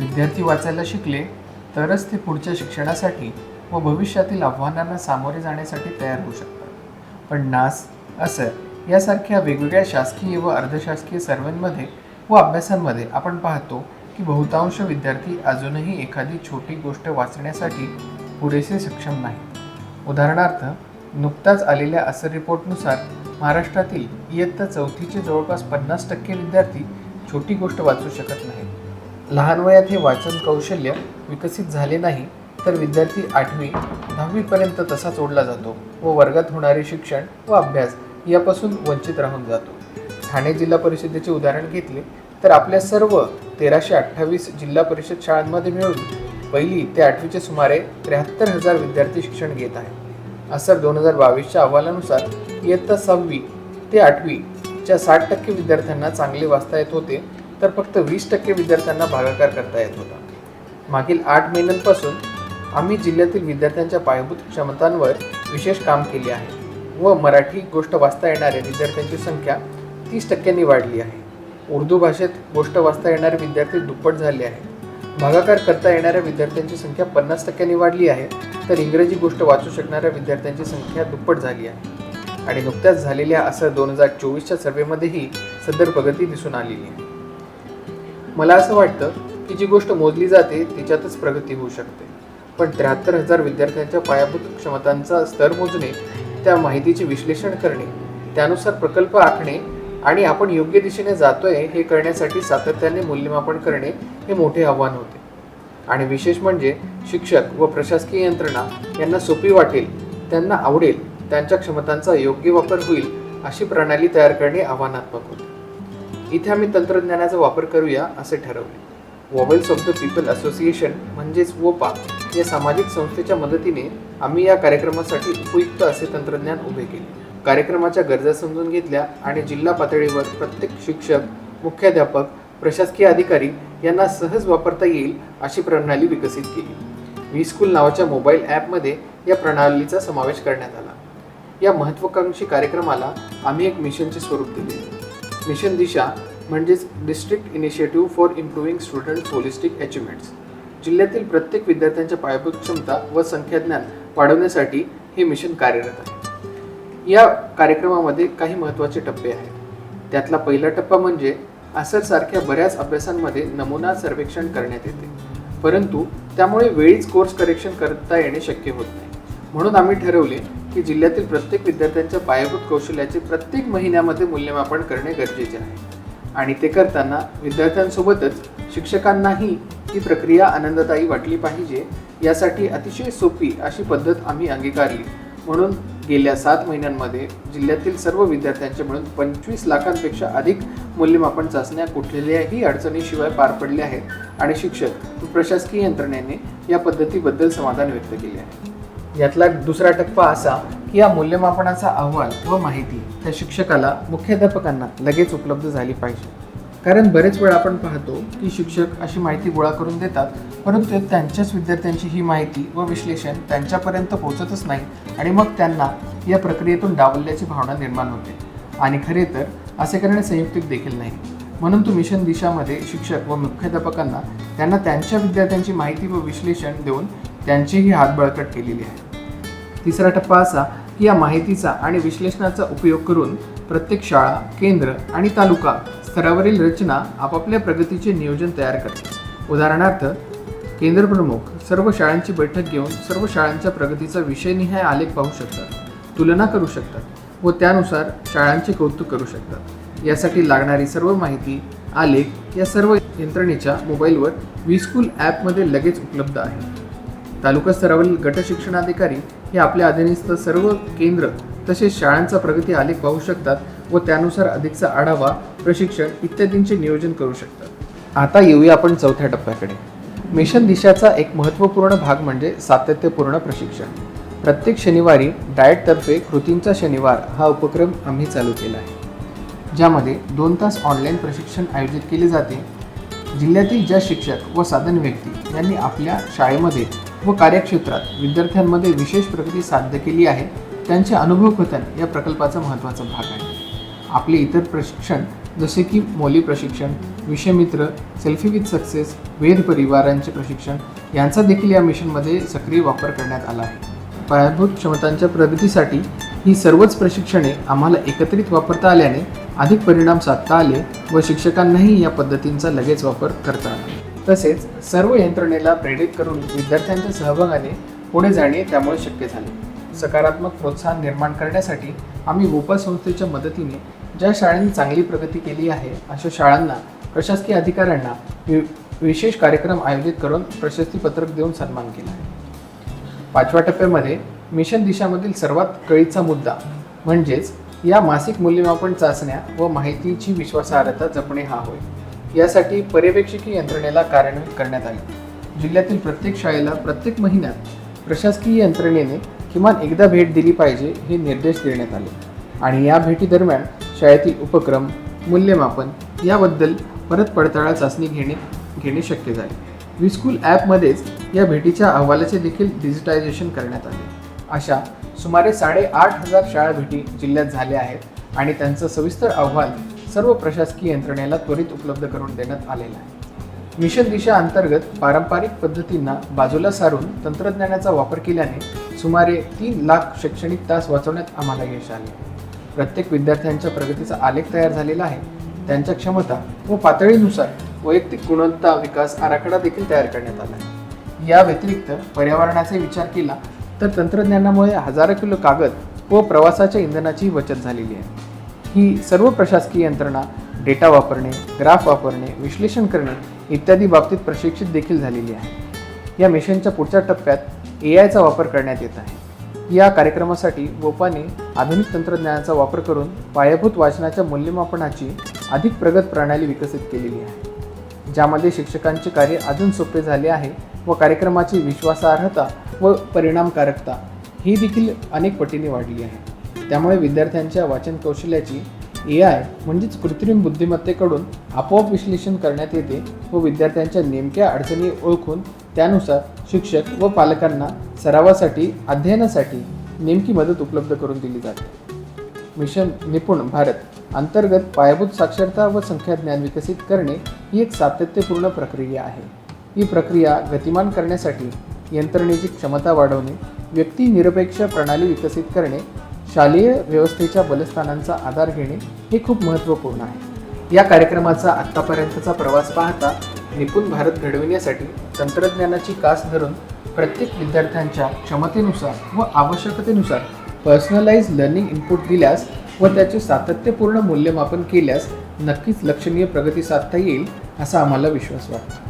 विद्यार्थी वाचायला शिकले तरच ते पुढच्या शिक्षणासाठी व भविष्यातील आव्हानांना सामोरे जाण्यासाठी तयार होऊ शकतात. पण नास असर यासारख्या वेगवेगळ्या शासकीय व अर्धशासकीय सर्वांमध्ये व अभ्यासांमध्ये आपण पाहतो की बहुतांश विद्यार्थी अजूनही एखादी छोटी गोष्ट वाचण्यासाठी पुरेसे सक्षम नाही उदाहरणार्थ नुकताच आलेल्या असर रिपोर्टनुसार महाराष्ट्रातील इयत्ता चौथीचे जवळपास पन्नास टक्के विद्यार्थी छोटी गोष्ट वाचू शकत नाहीत. लहान वयात हे वाचन कौशल्य विकसित झाले नाही तर विद्यार्थी आठवी दहावीपर्यंत तसाच ओढला जातो व वर्गात होणारे शिक्षण व अभ्यास यापासून वंचित राहून जातो. ठाणे जिल्हा परिषदेचे उदाहरण घेतले तर आपल्या सर्व तेराशे अठ्ठावीस जिल्हा परिषद शाळांमध्ये मिळून पहिली ते आठवीचे सुमारे त्र्याहत्तर हजार विद्यार्थी शिक्षण घेत आहेत. असं दोन हजार बावीसच्या अहवालानुसार इयत्ता सहावी ते आठवीच्या साठ टक्के विद्यार्थ्यांना चांगले वाचता येत होते तर फक्त वीस टक्के विद्यार्थ्यांना भागाकार करता येत होता. मागील आठ महिन्यांपासून आम्ही जिल्ह्यातील विद्यार्थ्यांच्या पायाभूत क्षमतांवर विशेष काम केले आहे व मराठी गोष्ट वाचता येणाऱ्या विद्यार्थ्यांची संख्या तीस टक्क्यांनी वाढली आहे. उर्दू भाषेत गोष्ट वाचता येणारे विद्यार्थी दुप्पट झाले आहेत. भागाकार करता येणाऱ्या विद्यार्थ्यांची संख्या पन्नास टक्क्यांनी वाढली आहे तर इंग्रजी गोष्ट वाचू शकणाऱ्या विद्यार्थ्यांची संख्या दुप्पट झाली आहे. आणि नुकत्याच झालेल्या असं दोन हजार चोवीसच्या सर्वेमध्येही सदर प्रगती दिसून आलेली आहे. मला असं वाटतं की जी गोष्ट मोजली जाते तिच्यातच प्रगती होऊ शकते. पण त्र्याहत्तर हजार विद्यार्थ्यांच्या पायाभूत क्षमतांचा स्तर मोजणे त्या माहितीचे विश्लेषण करणे त्यानुसार प्रकल्प आखणे आणि आपण योग्य दिशेने जातोय हे करण्यासाठी सातत्याने मूल्यमापन करणे हे मोठे आव्हान होते. आणि विशेष म्हणजे शिक्षक व प्रशासकीय यंत्रणा यांना सोपी वाटेल त्यांना आवडेल त्यांच्या क्षमतांचा योग्य वापर होईल अशी प्रणाली तयार करणे आव्हानात्मक होते. इथे आम्ही तंत्रज्ञानाचा वापर करूया असे ठरवले. Vowels of the people association म्हणजेच वोपा या सामाजिक संस्थेच्या मदतीने आम्ही या कार्यक्रमासाठी उपयुक्त असे तंत्रज्ञान उभे केले. कार्यक्रमाच्या गरजा समजून घेतल्या आणि जिल्हा पातळीवर प्रत्येक शिक्षक मुख्याध्यापक प्रशासकीय अधिकारी यांना सहज वापरता येईल अशी प्रणाली विकसित केली. व्ही स्कूल नावाच्या मोबाईल ॲपमध्ये या प्रणालीचा समावेश करण्यात आला. या महत्त्वाकांक्षी कार्यक्रमाला आम्ही एक मिशनचे स्वरूप दिले. मिशन दिशा म्हणजेच district initiative for improving students holistic achievements जिल्ह्यातील प्रत्येक विद्यार्थ्यांच्या पायाभूत क्षमता व संख्याज्ञान वाढवण्यासाठी हे मिशन कार्यरत आहे. या कार्यक्रमामध्ये काही महत्त्वाचे टप्पे आहेत. त्यातला पहिला टप्पा म्हणजे असरसारख्या बऱ्याच अभ्यासांमध्ये नमुना सर्वेक्षण करण्यात येते. परंतु त्यामुळे वेळीच कोर्स करेक्शन करता येणे शक्य होत नाही. म्हणून आम्ही ठरवले की जिल्ह्यातील प्रत्येक विद्यार्थ्यांच्या पायाभूत कौशल्याचे प्रत्येक महिन्यामध्ये मूल्यमापन करणे गरजेचे आहे. आणि ते करताना विद्यार्थ्यांसोबतच शिक्षकांनाही ही प्रक्रिया आनंददायी वाटली पाहिजे यासाठी अतिशय सोपी अशी पद्धत आम्ही अंगीकारली. म्हणून गेल्या सात महिन्यांमध्ये जिल्ह्यातील सर्व विद्यार्थ्यांचे मिळून पंचवीस लाखांपेक्षा अधिक मूल्यमापन चाचण्या कुठल्याही अडचणीशिवाय पार पडल्या आहेत. आणि शिक्षक प्रशासकीय यंत्रणेने या पद्धतीबद्दल समाधान व्यक्त केले आहे. यातला दुसरा टप्पा असा की या मूल्यमापनाचा अहवाल व माहिती त्या शिक्षकाला मुख्याध्यापकांना लगेच उपलब्ध झाली पाहिजे. कारण बरेच वेळा आपण पाहतो की शिक्षक अशी माहिती गोळा करून देतात परंतु त्यांच्याच विद्यार्थ्यांची ही माहिती व विश्लेषण त्यांच्यापर्यंत पोहोचतच नाही आणि मग त्यांना या प्रक्रियेतून डावलल्याची भावना निर्माण होते. आणि खरे तर असे करणे संयुक्तिक देखील नाही. म्हणून तो मिशन दिशामध्ये शिक्षक व मुख्याध्यापकांना त्यांना त्यांच्या विद्यार्थ्यांची माहिती व विश्लेषण देऊन त्यांचीही हात बळकट केलेली आहे. तिसरा टप्पा असा की या माहितीचा आणि विश्लेषणाचा उपयोग करून प्रत्येक शाळा केंद्र आणि तालुका स्तरावरील रचना आपापल्या प्रगतीचे नियोजन तयार करते. उदाहरणार्थ केंद्रप्रमुख सर्व शाळांची बैठक घेऊन सर्व शाळांच्या प्रगतीचा विषयनिहाय आलेख पाहू शकतात तुलना करू शकतात व त्यानुसार शाळांचे कौतुक करू शकतात. यासाठी लागणारी सर्व माहिती आलेख या सर्व यंत्रणेच्या मोबाईलवर वी स्कूल ॲपमध्ये लगेच उपलब्ध आहे. तालुका स्तरावरील गट शिक्षणाधिकारी हे आपल्या अधीनस्थ सर्व केंद्र तसेच शाळांचा प्रगती आलेख पाहू शकतात व त्यानुसार अधिकचा आढावा प्रशिक्षण इत्यादींचे नियोजन करू शकतात. आता येऊया आपण चौथ्या टप्प्याकडे. मिशन दिशाचा एक महत्त्वपूर्ण भाग म्हणजे सातत्यपूर्ण प्रशिक्षण. प्रत्येक शनिवारी डाएटतर्फे कृतींचा शनिवार हा उपक्रम आम्ही चालू केला आहे. ज्यामध्ये दोन तास ऑनलाईन प्रशिक्षण आयोजित केले जाते. जिल्ह्यातील ज्या शिक्षक व साधन व्यक्ती यांनी आपल्या शाळेमध्ये व कार्यक्षेत्रात विद्यार्थ्यांमध्ये विशेष प्रगती साध्य केली आहे. त्यांचे अनुभव कथन या प्रकल्पाचा महत्त्वाचा भाग आहे. आपले इतर प्रशिक्षण जसे की मोली प्रशिक्षण विषयमित्र सेल्फी विथ सक्सेस वेद परिवारांचे प्रशिक्षण यांचा देखील या मिशनमध्ये सक्रिय वापर करण्यात आला आहे. पायाभूत क्षमतांच्या प्रगतीसाठी ही सर्वच प्रशिक्षणे आम्हाला एकत्रित वापरता आल्याने अधिक परिणाम साधता आले व शिक्षकांनाही या पद्धतींचा लगेच वापर करता आला. तसेच सर्व यंत्रणेला प्रेरित करून विद्यार्थ्यांच्या सहभागाने पुढे जाणे त्यामुळे शक्य झाले. सकारात्मक प्रोत्साहन निर्माण करण्यासाठी आम्ही गोपाल संस्थेच्या मदतीने ज्या शाळांनी चांगली प्रगती केली आहे अशा शाळांना प्रशासकीय अधिकाऱ्यांना वि- विशेष कार्यक्रम आयोजित करून प्रशस्तीपत्रक देऊन सन्मान केला. आहे पाचव्या टप्प्यामध्ये मिशन दिशामधील सर्वात कळीचा मुद्दा म्हणजेच या मासिक मूल्यमापन चाचण्या व माहितीची विश्वासार्हता जपणे हा होय. यासाठी पर्यवेक्षकी यंत्रणेला कार्यान्वित करण्यात आले. जिल्ह्यातील प्रत्येक शाळेला प्रत्येक महिन्यात प्रशासकीय यंत्रणेने किमान एकदा भेट दिली पाहिजे हे निर्देश देण्यात आले. आणि या भेटीदरम्यान शाळेतील उपक्रम मूल्यमापन याबद्दल परत पडताळा चाचणी घेणे घेणे शक्य झाले. विस्कूल ॲपमध्येच या भेटीच्या अहवालाचे देखील डिजिटायझेशन करण्यात आले. अशा सुमारे साडेआठ हजार शाळा भेटी जिल्ह्यात झाल्या आहेत आणि त्यांचा सविस्तर अहवाल सर्व प्रशासकीय यंत्रणेला त्वरित उपलब्ध करून देण्यात आलेला आहे. मिशन दिशा अंतर्गत पारंपरिक पद्धतींना बाजूला सारून तंत्रज्ञानाचा वापर केल्याने सुमारे तीन लाख शैक्षणिक तास वाचवण्यात आम्हाला यश आले. प्रत्येक विद्यार्थ्यांच्या प्रगतीचा आलेख तयार झालेला आहे. त्यांच्या क्षमता व पातळीनुसार वैयक्तिक गुणवत्ता विकास आराखडा देखील तयार करण्यात आला आहे. या व्यतिरिक्त पर्यावरणाचा विचार केला तर तंत्रज्ञानामुळे हजारो किलो कागद व प्रवासाच्या इंधनाची बचत झालेली आहे. ही सर्व प्रशासकीय यंत्रणा डेटा वापरणे ग्राफ वापरणे विश्लेषण करणे इत्यादी बाबतीत प्रशिक्षित देखील झालेली आहे. या मिशनच्या पुढच्या टप्प्यात ए आयचा वापर करण्यात येत आहे. या कार्यक्रमासाठी वोपाने आधुनिक तंत्रज्ञानाचा वापर करून पायाभूत वाचनाच्या मूल्यमापनाची अधिक प्रगत प्रणाली विकसित केलेली आहे. ज्यामध्ये शिक्षकांचे कार्य अजून सोपे झाले आहे व कार्यक्रमाची विश्वासार्हता व परिणामकारकता ही देखील अनेक पटीने वाढली आहे. त्यामुळे विद्यार्थ्यांच्या वाचन कौशल्याची ए आय म्हणजेच कृत्रिम बुद्धिमत्तेकडून आपोआप विश्लेषण करण्यात येते व विद्यार्थ्यांच्या नेमक्या अडचणी ओळखून त्यानुसार शिक्षक व पालकांना सरावासाठी अध्ययनासाठी नेमकी मदत उपलब्ध करून दिली जाते. मिशन निपुण भारत अंतर्गत पायाभूत साक्षरता व संख्याज्ञान विकसित करणे ही एक सातत्यपूर्ण प्रक्रिया आहे. ही प्रक्रिया गतिमान करण्यासाठी यंत्रणेची क्षमता वाढवणे व्यक्तिनिरपेक्ष प्रणाली विकसित करणे शालेय व्यवस्थेच्या बलस्थानांचा आधार घेणे हे खूप महत्त्वपूर्ण आहे. या कार्यक्रमाचा आत्तापर्यंतचा प्रवास पाहता निपुण भारत घडविण्यासाठी तंत्रज्ञानाची कास धरून प्रत्येक विद्यार्थ्यांच्या क्षमतेनुसार व आवश्यकतेनुसार पर्सनलाइज लर्निंग इनपुट दिल्यास व त्याचे सातत्यपूर्ण मूल्यमापन केल्यास नक्कीच लक्षणीय प्रगती साधता येईल असा आम्हाला विश्वास वाटतो.